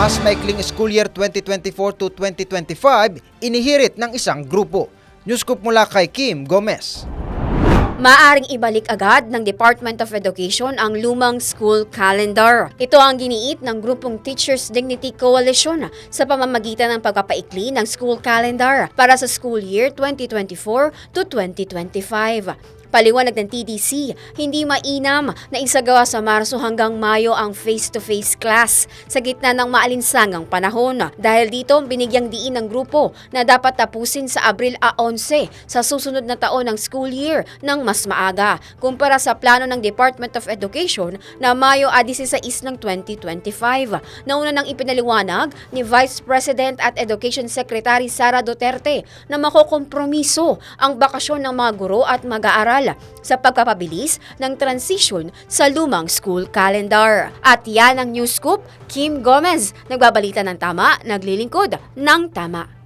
mas maikling school year 2024 to 2025 inihirit ng isang grupo. Newscoop mula kay Kim Gomez. Maaring ibalik agad ng Department of Education ang lumang school calendar. Ito ang giniit ng grupong Teachers Dignity Coalition sa pamamagitan ng pagpapaikli ng school calendar para sa school year 2024 to 2025. Paliwanag ng TDC, hindi mainam na isagawa sa Marso hanggang Mayo ang face-to-face class sa gitna ng maalinsangang panahon. Dahil dito, binigyang diin ng grupo na dapat tapusin sa Abril a 11 sa susunod na taon ng school year ng mas maaga kumpara sa plano ng Department of Education na Mayo a 16 ng 2025. Nauna nang ipinaliwanag ni Vice President at Education Secretary Sara Duterte na makokompromiso ang bakasyon ng mga guro at mag-aaral sa pagpapabilis ng transition sa lumang school calendar. At yan ang News Scoop, Kim Gomez, nagbabalita ng tama, naglilingkod ng tama.